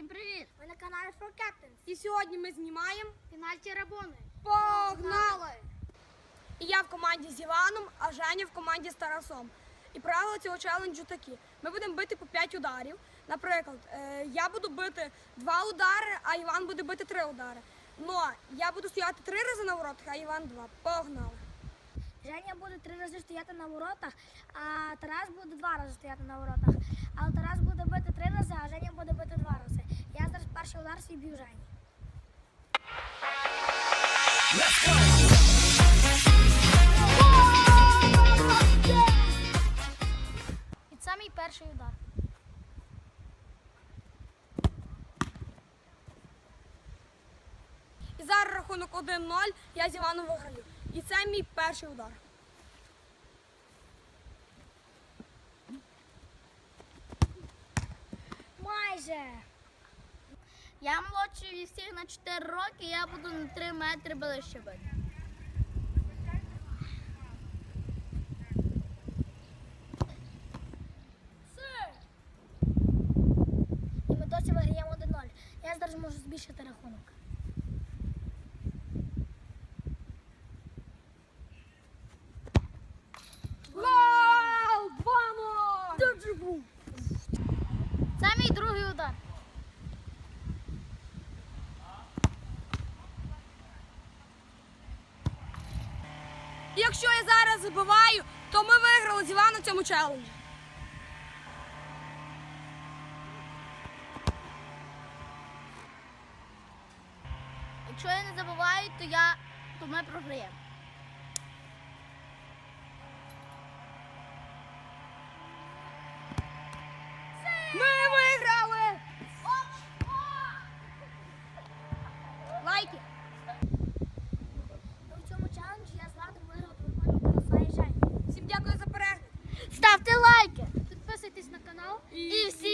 Всім привіт! Ви на каналі For Captains. І сьогодні ми знімаємо Пенальті Рабони. Погнали! І я в команді з Іваном, а Женя в команді з Тарасом. І правила цього челенджу такі: ми будемо бити по 5 ударів. Наприклад, е, я буду бити 2 удари, а Іван буде бити 3 удари. Но я буду стояти 3 рази на воротах, а Іван 2. Погнали! Женя буде три рази стояти на воротах, а Тарас буде два рази стояти на воротах. Але Тарас буде бити три рази, а Женя буде бити два рази. Я зараз перший удар свій б'ю Жені. І це мій перший удар. І зараз рахунок 1-0, я з Іваном виграю. І це мій перший удар. Майже. Я молодший від всіх на 4 роки, я буду на 3 метри ближче бити. І ми досі виграємо 1-0. Я зараз можу збільшити рахунок. Гол! Вамо! Це мій другий удар. І якщо я зараз забиваю, то ми виграли з Іваном цьому челенджі. Якщо я не забуваю, то я то ми програємо. You see.